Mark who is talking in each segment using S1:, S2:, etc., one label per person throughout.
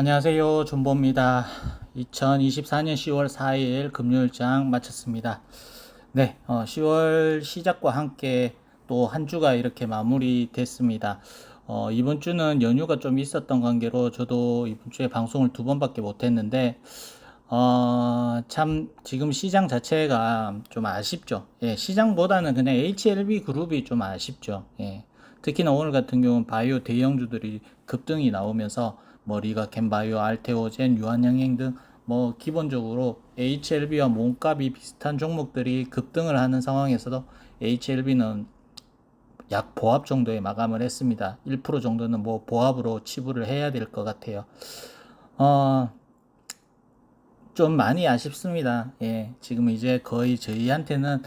S1: 안녕하세요. 존보입니다. 2024년 10월 4일 금요일장 마쳤습니다. 네, 어, 10월 시작과 함께 또 한 주가 이렇게 마무리됐습니다. 어, 이번 주는 연휴가 좀 있었던 관계로 저도 이번 주에 방송을 두 번밖에 못했는데, 어, 참 지금 시장 자체가 좀 아쉽죠. 예, 시장보다는 그냥 HLB 그룹이 좀 아쉽죠. 예. 특히나 오늘 같은 경우는 바이오 대형주들이 급등이 나오면서 뭐 리가캠 바이오, 알테오젠, 유한양행 등 뭐 기본적으로 HLB와 몸값이 비슷한 종목들이 급등을 하는 상황에서도 HLB는 약 보합 정도에 마감을 했습니다. 1% 정도는 뭐 보합으로 치부를 해야 될 것 같아요. 어, 좀 많이 아쉽습니다. 예, 지금 이제 거의 저희한테는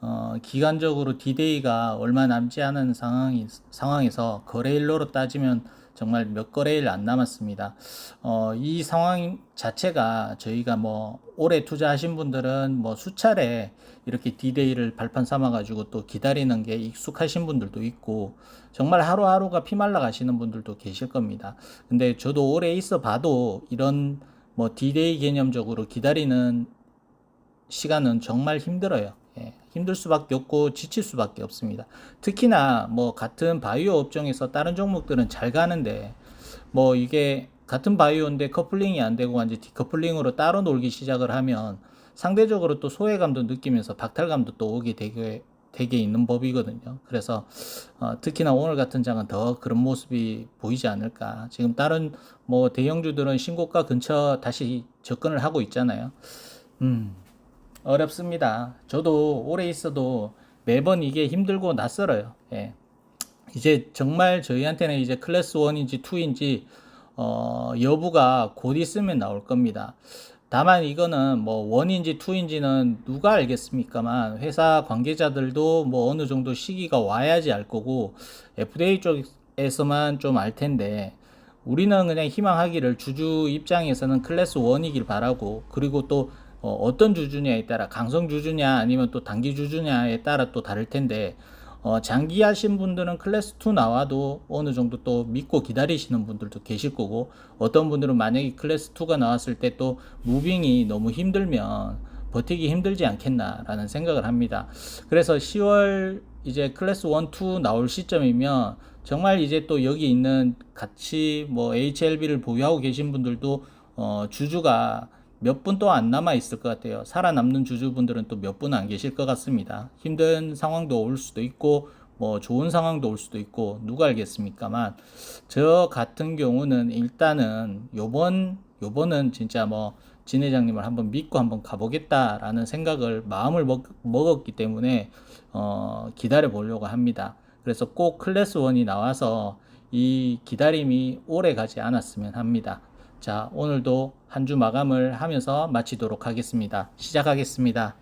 S1: 어, 기간적으로 디데이가 얼마 남지 않은 상황이, 상황에서 거래일로로 따지면 정말 몇 거래일 안 남았습니다. 어, 이 상황 자체가 저희가 뭐 올해 투자하신 분들은 뭐 수차례 이렇게 디데이를 발판 삼아 가지고 또 기다리는 게 익숙하신 분들도 있고 정말 하루하루가 피말라 가시는 분들도 계실 겁니다. 근데 저도 오래 있어 봐도 이런 뭐 디데이 개념적으로 기다리는 시간은 정말 힘들어요. 예, 힘들 수밖에 없고 지칠 수밖에 없습니다. 특히나 뭐 같은 바이오 업종에서 다른 종목들은 잘 가는데 뭐 이게 같은 바이오인데 커플링이 안 되고 완전 디커플링으로 따로 놀기 시작을 하면 상대적으로 또 소외감도 느끼면서 박탈감도 또 오게 되게 되게 있는 법이거든요. 그래서 어, 특히나 오늘 같은 장은 더 그런 모습이 보이지 않을까. 지금 다른 뭐 대형주들은 신고가 근처 다시 접근을 하고 있잖아요. 음. 어렵습니다. 저도 오래 있어도 매번 이게 힘들고 낯설어요. 예. 이제 정말 저희한테는 이제 클래스 1인지 2인지 어, 여부가 곧 있으면 나올 겁니다. 다만 이거는 뭐 1인지 2인지는 누가 알겠습니까만 회사 관계자들도 뭐 어느 정도 시기가 와야지 알 거고 FDA 쪽에서만 좀 알 텐데 우리는 그냥 희망하기를 주주 입장에서는 클래스 1이길 바라고 그리고 또 어, 떤 주주냐에 따라 강성 주주냐 아니면 또 단기 주주냐에 따라 또 다를 텐데 어, 장기 하신 분들은 클래스 2 나와도 어느 정도 또 믿고 기다리시는 분들도 계실 거고 어떤 분들은 만약에 클래스 2가 나왔을 때 또 무빙이 너무 힘들면 버티기 힘들지 않겠나라는 생각을 합니다. 그래서 10월 이제 클래스 1, 2 나올 시점이면 정말 이제 또 여기 있는 같이 뭐 HLB를 보유하고 계신 분들도 어, 주주가 몇 분 또 안 남아 있을 것 같아요. 살아남는 주주분들은 또 몇 분 안 계실 것 같습니다. 힘든 상황도 올 수도 있고 뭐 좋은 상황도 올 수도 있고 누가 알겠습니까만 저 같은 경우는 일단은 요번 요번은 진짜 뭐 진 회장님을 한번 믿고 한번 가보겠다라는 생각을 마음을 먹, 먹었기 때문에 어 기다려 보려고 합니다. 그래서 꼭 클래스 1이 나와서 이 기다림이 오래 가지 않았으면 합니다. 자, 오늘도 한 주 마감을 하면서 마치도록 하겠습니다. 시작하겠습니다.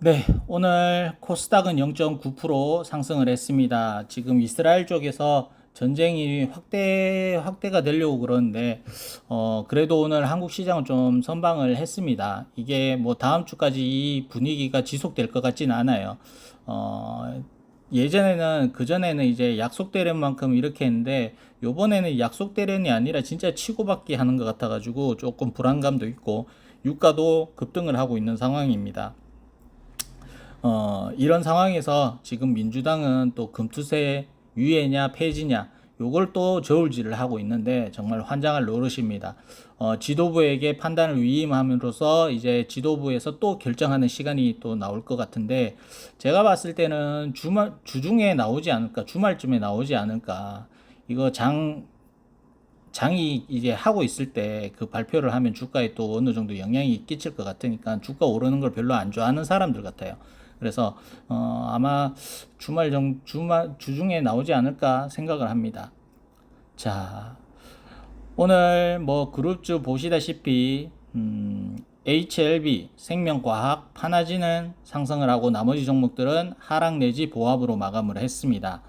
S1: 네, 오늘 코스닥은 0.9% 상승을 했습니다. 지금 이스라엘 쪽에서 전쟁이 확대 확대가 되려고 그러는데 어 그래도 오늘 한국 시장은 좀 선방을 했습니다. 이게 뭐 다음 주까지 이 분위기가 지속될 것 같지는 않아요. 어 예전에는 그전에는 이제 약속대련 만큼 이렇게 했는데 요번에는 약속대련이 아니라 진짜 치고받기 하는 것 같아 가지고 조금 불안감도 있고 유가도 급등을 하고 있는 상황입니다. 어, 이런 상황에서 지금 민주당은 또 금투세 유예냐 폐지냐 요걸 또 저울질을 하고 있는데 정말 환장할 노릇입니다. 어, 지도부에게 판단을 위임함으로써 이제 지도부에서 또 결정하는 시간이 또 나올 것 같은데 제가 봤을 때는 주말 주중에 나오지 않을까 주말쯤에 나오지 않을까 이거 장 장이 이제 하고 있을 때 그 발표를 하면 주가에 또 어느 정도 영향이 끼칠 것 같으니까 주가 오르는 걸 별로 안 좋아하는 사람들 같아요. 그래서 어 아마 주말 정 주말 주중에 나오지 않을까 생각을 합니다. 자, 오늘 뭐 그룹주 보시다시피 음, HLB, 생명과학, 파나지는 상승을 하고 나머지 종목들은 하락 내지 보합으로 마감을 했습니다.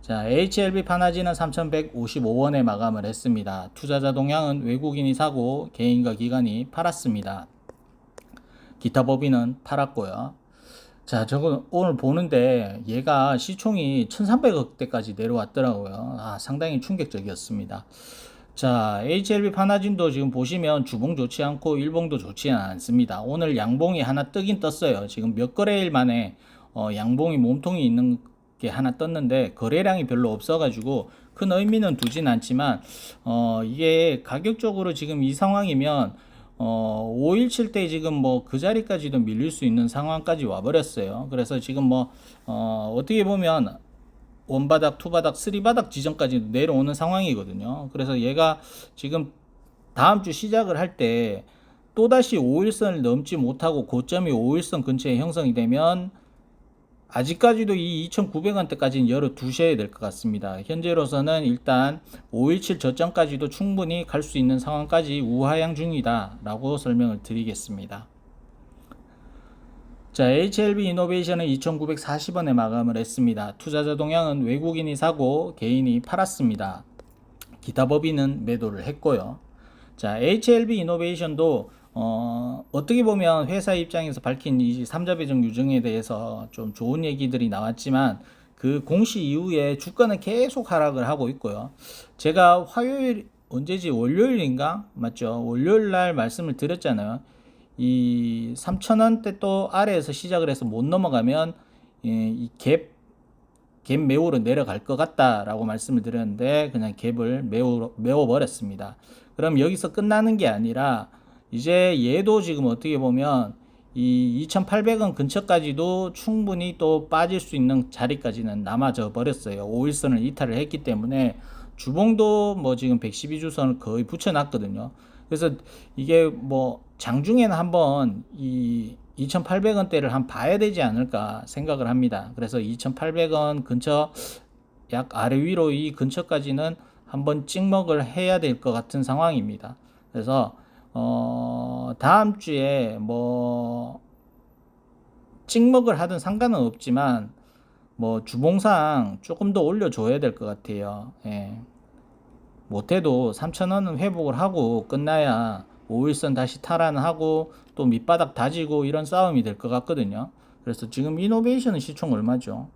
S1: 자, HLB 파나지는 3,155원에 마감을 했습니다. 투자자 동향은 외국인이 사고 개인과 기관이 팔았습니다. 기타 법인은 팔았고요. 자, 저거 오늘 보는데 얘가 시총이 1300억대까지 내려왔더라고요. 아, 상당히 충격적이었습니다. 자, HLB 파나진도 지금 보시면 주봉 좋지 않고 일봉도 좋지 않습니다. 오늘 양봉이 하나 뜨긴 떴어요. 지금 몇 거래일 만에 어, 양봉이 몸통이 있는 게 하나 떴는데 거래량이 별로 없어가지고 큰 의미는 두진 않지만 어, 이게 가격적으로 지금 이 상황이면 어, 517때 지금 뭐 그 자리까지도 밀릴 수 있는 상황까지 와버렸어요. 그래서 지금 뭐, 어, 어떻게 보면 원바닥, 투바닥, 쓰리바닥 지점까지 내려오는 상황이거든요. 그래서 얘가 지금 다음 주 시작을 할 때 또다시 5일선을 넘지 못하고 고점이 5일선 근처에 형성이 되면 아직까지도 이 2,900원대까지는 열어 두셔야 될 것 같습니다. 현재로서는 일단 517 저점까지도 충분히 갈 수 있는 상황까지 우하향 중이다 라고 설명을 드리겠습니다. 자, HLB 이노베이션은 2,940원에 마감을 했습니다. 투자자 동향은 외국인이 사고 개인이 팔았습니다. 기타 법인은 매도를 했고요. 자, HLB 이노베이션도 어, 어떻게 보면 회사 입장에서 밝힌 이 3자 배정 유증에 대해서 좀 좋은 얘기들이 나왔지만 그 공시 이후에 주가는 계속 하락을 하고 있고요. 제가 화요일 언제지 월요일인가 맞죠? 월요일 날 말씀을 드렸잖아요. 이 3,000원대 또 아래에서 시작을 해서 못 넘어가면 이갭갭 매우로 내려갈 것 같다라고 말씀을 드렸는데 그냥 갭을 메우 메워 버렸습니다. 그럼 여기서 끝나는 게 아니라 이제 얘도 지금 어떻게 보면 이 2,800원 근처까지도 충분히 또 빠질 수 있는 자리까지는 남아져 버렸어요. 5일선을 이탈을 했기 때문에 주봉도 뭐 지금 112주선을 거의 붙여놨거든요. 그래서 이게 뭐 장중에는 한번 이 2,800원대를 한 봐야 되지 않을까 생각을 합니다. 그래서 2,800원 근처 약 아래 위로 이 근처까지는 한번 찍먹을 해야 될 것 같은 상황입니다. 그래서 어 다음 주에 뭐 찍먹을 하든 상관은 없지만 뭐 주봉상 조금 더 올려줘야 될 것 같아요. 예. 못해도 3,000원은 회복을 하고 끝나야 5일선 다시 탈환하고 또 밑바닥 다지고 이런 싸움이 될 것 같거든요. 그래서 지금 이노베이션은 시총 얼마죠?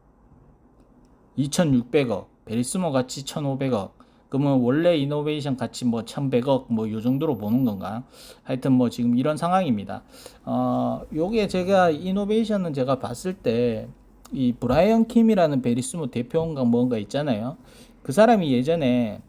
S1: 2,600억, 베리스모 가치 1,500억. 그러면 원래 이노베이션 가치 뭐 1,100억 뭐 요 정도로 보는 건가? 하여튼 뭐 지금 이런 상황입니다. 어, 요게 제가 이노베이션은 제가 봤을 때 이 브라이언 킴이라는 베리스모 대표인가 뭔가 있잖아요. 그 사람이 예전에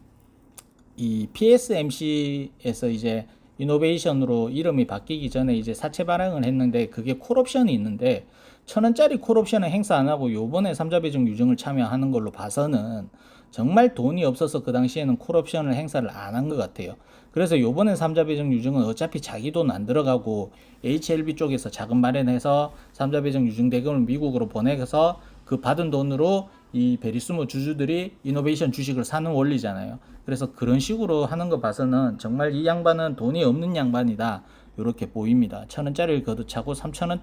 S1: 이 PSMC에서 이제 이노베이션으로 이름이 바뀌기 전에 이제 사채 발행을 했는데 그게 콜옵션이 있는데 천 원짜리 콜옵션을 행사 안 하고 요번에 삼자 배정 유증을 참여하는 걸로 봐서는 정말 돈이 없어서 그 당시에는 콜옵션을 행사를 안 한 것 같아요. 그래서 요번에 삼자 배정 유증은 어차피 자기 돈 안 들어가고 HLB 쪽에서 자금 마련해서 삼자 배정 유증 대금을 미국으로 보내서 그 받은 돈으로 이 베리스모 주주들이 이노베이션 주식을 사는 원리잖아요. 그래서 그런 식으로 하는 거 봐서는 정말 이 양반은 돈이 없는 양반이다. 이렇게 보입니다. 천 원짜리를 거두차고 3천 원,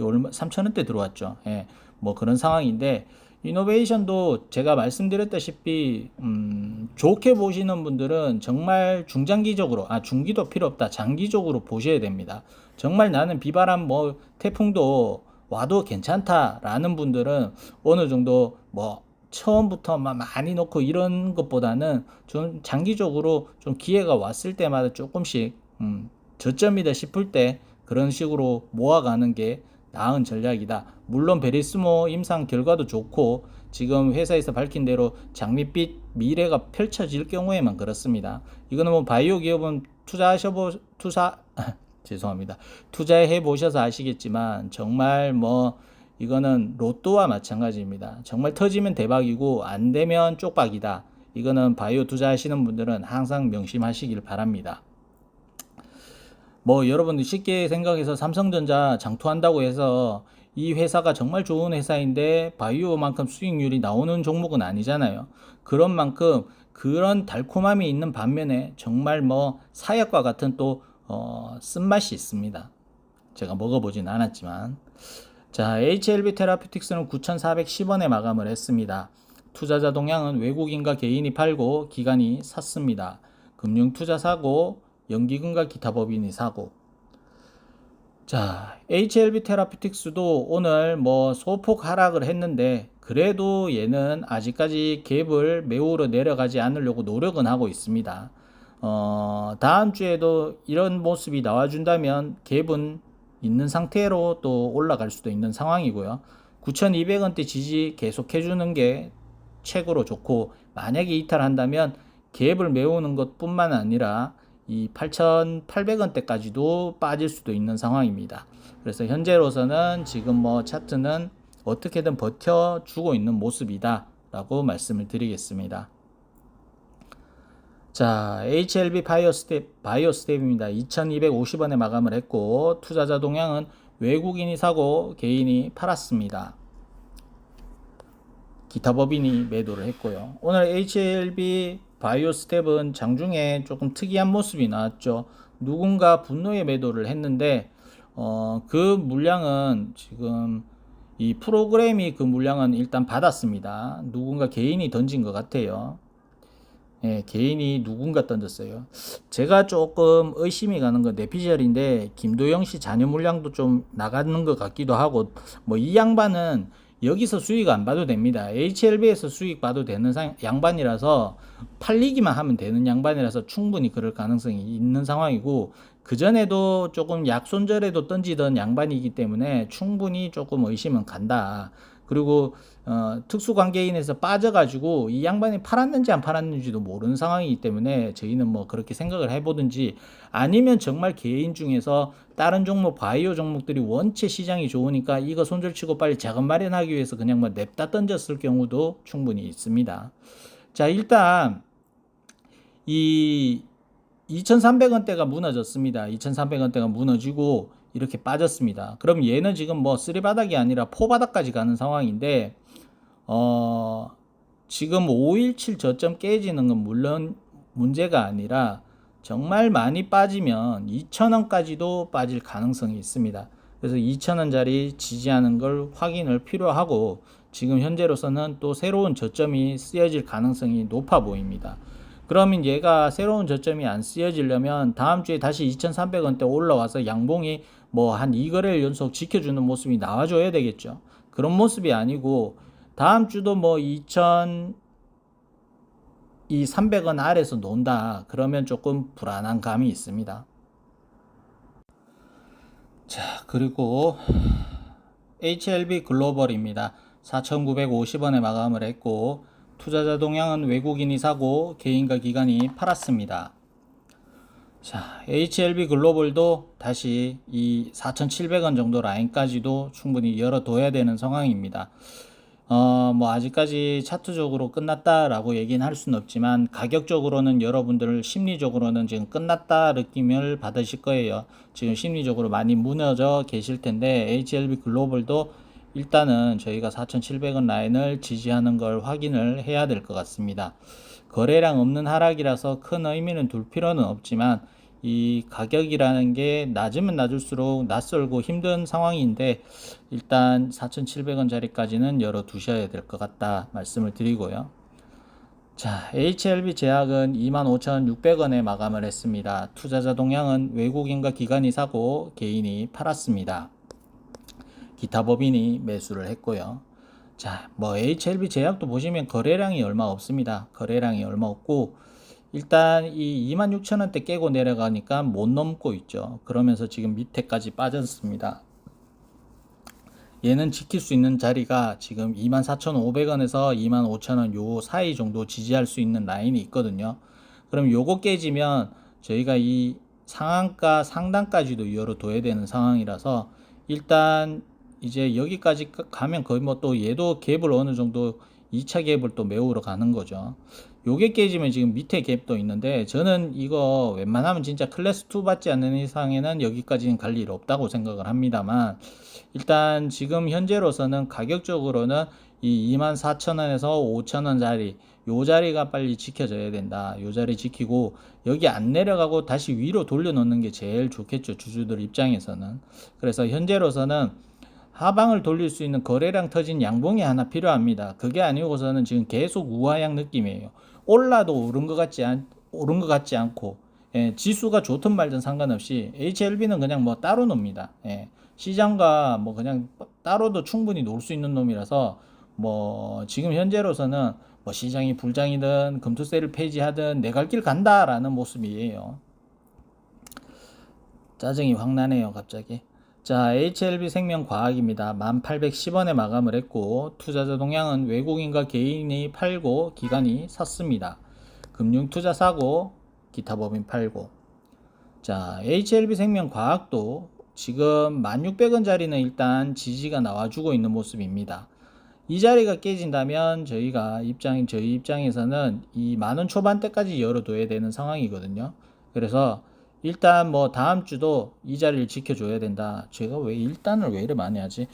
S1: 얼마, 3천 원대 들어왔죠. 예, 뭐 그런 상황인데 이노베이션도 제가 말씀드렸다시피 음, 좋게 보시는 분들은 정말 중장기적으로 아 중기도 필요 없다 장기적으로 보셔야 됩니다. 정말 나는 비바람 뭐 태풍도 와도 괜찮다라는 분들은 어느 정도 뭐 처음부터 막 많이 놓고 이런 것보다는 좀 장기적으로 좀 기회가 왔을 때마다 조금씩 음, 저점이다 싶을 때 그런 식으로 모아가는 게 나은 전략이다. 물론 베리스모 임상 결과도 좋고 지금 회사에서 밝힌 대로 장밋빛 미래가 펼쳐질 경우에만 그렇습니다. 이거는 뭐 바이오 기업은 투자하셔보 투자 죄송합니다. 투자해 보셔서 아시겠지만 정말 뭐 이거는 로또와 마찬가지입니다. 정말 터지면 대박이고 안 되면 쪽박이다. 이거는 바이오 투자하시는 분들은 항상 명심하시길 바랍니다. 뭐 여러분들 쉽게 생각해서 삼성전자 장투한다고 해서 이 회사가 정말 좋은 회사인데 바이오만큼 수익률이 나오는 종목은 아니잖아요. 그런 만큼 그런 달콤함이 있는 반면에 정말 뭐 사약과 같은 또 어, 쓴맛이 있습니다. 제가 먹어보진 않았지만 자 HLB 테라피틱스는 9,410원에 마감을 했습니다. 투자자 동향은 외국인과 개인이 팔고 기관이 샀습니다. 금융투자 사고 연기금과 기타 법인이 사고 자 HLB 테라피틱스도 오늘 뭐 소폭 하락을 했는데 그래도 얘는 아직까지 갭을 매우로 내려가지 않으려고 노력은 하고 있습니다. 어, 다음 주에도 이런 모습이 나와준다면 갭은 있는 상태로 또 올라갈 수도 있는 상황이고요. 9,200원대 지지 계속 해주는 게 최고로 좋고 만약에 이탈한다면 갭을 메우는 것뿐만 아니라 이 8,800원대까지도 빠질 수도 있는 상황입니다. 그래서 현재로서는 지금 뭐 차트는 어떻게든 버텨주고 있는 모습이다 라고 말씀을 드리겠습니다. 자, HLB 바이오스텝, 바이오스텝입니다. 2250원에 마감을 했고, 투자자 동향은 외국인이 사고 개인이 팔았습니다. 기타 법인이 매도를 했고요. 오늘 HLB 바이오 스텝은 장중에 조금 특이한 모습이 나왔죠. 누군가 분노의 매도를 했는데, 어, 그 물량은 지금 이 프로그램이 그 물량은 일단 받았습니다. 누군가 개인이 던진 것 같아요. 예, 개인이 누군가 던졌어요. 제가 조금 의심이 가는 건 내피셜인데 김도영 씨 자녀 물량도 좀 나가는 것 같기도 하고 뭐 이 양반은 여기서 수익 안 봐도 됩니다. HLB에서 수익 봐도 되는 상, 양반이라서 팔리기만 하면 되는 양반이라서 충분히 그럴 가능성이 있는 상황이고 그 전에도 조금 약손절에도 던지던 양반이기 때문에 충분히 조금 의심은 간다. 그리고 어, 특수관계인에서 빠져가지고 이 양반이 팔았는지 안 팔았는지도 모르는 상황이기 때문에 저희는 뭐 그렇게 생각을 해보든지 아니면 정말 개인 중에서 다른 종목 바이오 종목들이 원체 시장이 좋으니까 이거 손절치고 빨리 자금 마련하기 위해서 그냥 뭐 냅다 던졌을 경우도 충분히 있습니다. 자 일단 이 2,300원대가 무너졌습니다. 2,300원대가 무너지고 이렇게 빠졌습니다. 그럼 얘는 지금 뭐 쓰리바닥이 아니라 포바닥까지 가는 상황인데 어 지금 517 저점 깨지는 건 물론 문제가 아니라 정말 많이 빠지면 2,000원까지도 빠질 가능성이 있습니다. 그래서 2,000원짜리 지지하는 걸 확인을 필요하고 지금 현재로서는 또 새로운 저점이 쓰여질 가능성이 높아 보입니다. 그러면 얘가 새로운 저점이 안 쓰여지려면 다음 주에 다시 2,300원대 올라와서 양봉이 뭐 한 2거래일 연속 지켜주는 모습이 나와줘야 되겠죠. 그런 모습이 아니고 다음 주도 뭐 2,000, 이 300원 아래서 논다. 그러면 조금 불안한 감이 있습니다. 자, 그리고 HLB 글로벌입니다. 4,950원에 마감을 했고 투자자 동향은 외국인이 사고 개인과 기관이 팔았습니다. 자, HLB 글로벌도 다시 이 4,700원 정도 라인까지도 충분히 열어둬야 되는 상황입니다. 어, 뭐 아직까지 차트적으로 끝났다라고 얘기는 할 수는 없지만 가격적으로는 여러분들 심리적으로는 지금 끝났다 느낌을 받으실 거예요. 지금 심리적으로 많이 무너져 계실 텐데 HLB 글로벌도 일단은 저희가 4,700원 라인을 지지하는 걸 확인을 해야 될 것 같습니다. 거래량 없는 하락이라서 큰 의미는 둘 필요는 없지만 이 가격이라는 게 낮으면 낮을수록 낯설고 힘든 상황인데 일단 4,700원짜리까지는 열어 두셔야 될 것 같다 말씀을 드리고요. 자, HLB 제약은 25,600원에 마감을 했습니다. 투자자 동향은 외국인과 기관이 사고 개인이 팔았습니다. 기타 법인이 매수를 했고요. 자, 뭐 HLB 제약도 보시면 거래량이 얼마 없습니다. 거래량이 얼마 없고 일단 이 26,000원대 깨고 내려가니까 못 넘고 있죠. 그러면서 지금 밑에까지 빠졌습니다. 얘는 지킬 수 있는 자리가 지금 24,500원에서 25,000원 요 사이 정도 지지할 수 있는 라인이 있거든요. 그럼 요거 깨지면 저희가 이 상한가 상단까지도 열어둬야 되는 상황이라서 일단 이제 여기까지 가면 거의 뭐 또 얘도 갭을 어느 정도 2차 갭을 또 메우러 가는 거죠. 요게 깨지면 지금 밑에 갭도 있는데 저는 이거 웬만하면 진짜 클래스 2 받지 않는 이상에는 여기까지는 갈 일 없다고 생각을 합니다만 일단 지금 현재로서는 가격적으로는 이 24,000원에서 5,000원짜리 요 자리가 빨리 지켜져야 된다. 요 자리 지키고 여기 안 내려가고 다시 위로 돌려놓는 게 제일 좋겠죠. 주주들 입장에서는. 그래서 현재로서는 하방을 돌릴 수 있는 거래량 터진 양봉이 하나 필요합니다. 그게 아니고서는 지금 계속 우하향 느낌이에요. 올라도 오른 것 같지 않, 오른 것 같지 않고, 예, 지수가 좋든 말든 상관없이 HLB는 그냥 뭐 따로 놉니다. 예, 시장과 뭐 그냥 따로도 충분히 놀 수 있는 놈이라서 뭐 지금 현재로서는 뭐 시장이 불장이든 금투세를 폐지하든 내 갈 길 간다라는 모습이에요. 짜증이 확 나네요, 갑자기. 자, HLB 생명과학입니다. 1810원에 마감을 했고, 투자자 동향은 외국인과 개인이 팔고, 기관이 샀습니다. 금융투자 사고, 기타 법인 팔고. 자, HLB 생명과학도 지금 1600원짜리는 일단 지지가 나와주고 있는 모습입니다. 이 자리가 깨진다면 저희가 입장, 저희 입장에서는 이 만원 초반대까지 열어둬야 되는 상황이거든요. 그래서 일단 뭐 다음 주도 이 자리를 지켜줘야 된다. 제가 왜 일단을 왜 이래 많이 하지?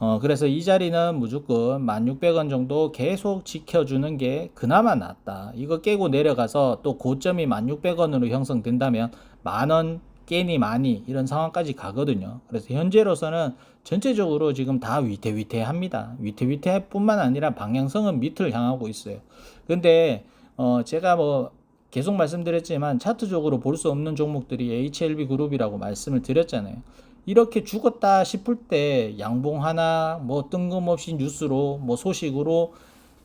S1: 어, 그래서 이 자리는 무조건 1600원 정도 계속 지켜주는 게 그나마 낫다. 이거 깨고 내려가서 또 고점이 1600원으로 형성된다면 만원 깨니 많이 이런 상황까지 가거든요. 그래서 현재로서는 전체적으로 지금 다 위태위태합니다. 위태위태 뿐만 아니라 방향성은 밑을 향하고 있어요. 근데 어, 제가 뭐 계속 말씀드렸지만 차트적으로 볼 수 없는 종목들이 HLB 그룹이라고 말씀을 드렸잖아요. 이렇게 죽었다 싶을 때 양봉 하나 뭐 뜬금없이 뉴스로 뭐 소식으로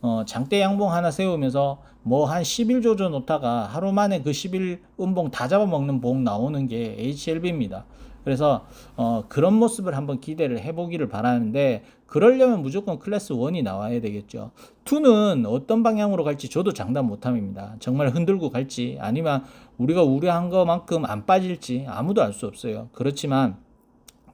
S1: 어, 장대 양봉 하나 세우면서 뭐 한 10일 조져 놓다가 하루 만에 그 10일 음봉 다 잡아먹는 봉 나오는 게 HLB입니다. 그래서 어, 그런 모습을 한번 기대를 해보기를 바라는데 그러려면 무조건 클래스 1이 나와야 되겠죠. 2는 어떤 방향으로 갈지 저도 장담 못함입니다. 정말 흔들고 갈지 아니면 우리가 우려한 것만큼 안 빠질지 아무도 알 수 없어요. 그렇지만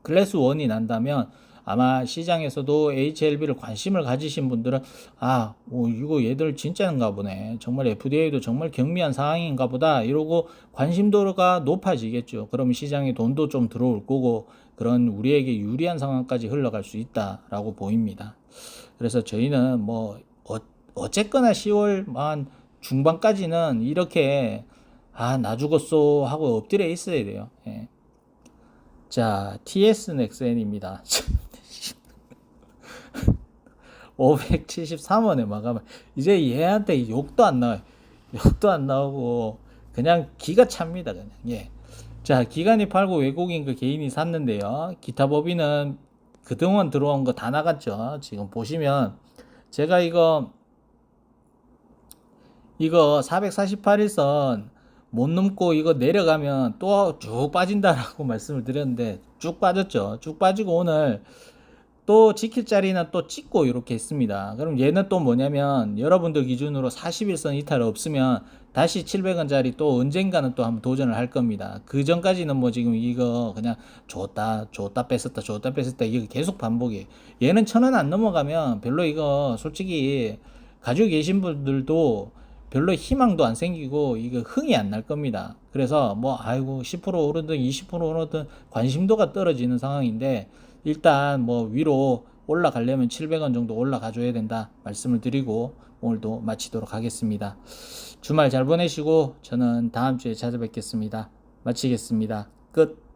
S1: 클래스 1이 난다면 아마 시장에서도 HLB를 관심을 가지신 분들은 아, 오, 이거 얘들 진짜인가 보네. 정말 FDA도 정말 경미한 상황인가 보다. 이러고 관심도가 높아지겠죠. 그러면 시장에 돈도 좀 들어올 거고 그런 우리에게 유리한 상황까지 흘러갈 수 있다라고 보입니다. 그래서 저희는 뭐 어, 어쨌거나 10월 만 중반까지는 이렇게 아, 나 죽었어 하고 엎드려 있어야 돼요. 예. 자, TS 넥센입니다. 573원에 마감을 이제 얘한테 욕도 안 나와요. 욕도 안 나오고 그냥 기가 찹니다 그냥 예. 자 기관이 팔고 외국인 그 개인이 샀는데요. 기타 법인은 그동안 들어온 거 다 나갔죠. 지금 보시면 제가 이거 이거 448일선 못 넘고 이거 내려가면 또 쭉 빠진다라고 말씀을 드렸는데 쭉 빠졌죠. 쭉 빠지고 오늘 또 지킬 자리는 또 찍고 이렇게 했습니다. 그럼 얘는 또 뭐냐면 여러분들 기준으로 41선 이탈 없으면 다시 700원짜리 또 언젠가는 또 한번 도전을 할 겁니다. 그 전까지는 뭐 지금 이거 그냥 줬다 줬다 뺐었다 줬다 뺐었다 이거 계속 반복이에요. 얘는 천 원 안 넘어가면 별로 이거 솔직히 가지고 계신 분들도 별로 희망도 안 생기고 이거 흥이 안 날 겁니다. 그래서 뭐 아이고 10% 오르든 20% 오르든 관심도가 떨어지는 상황인데 일단 뭐 위로 올라가려면 700원 정도 올라가 줘야 된다 말씀을 드리고 오늘도 마치도록 하겠습니다. 주말 잘 보내시고 저는 다음 주에 찾아뵙겠습니다. 마치겠습니다. 끝.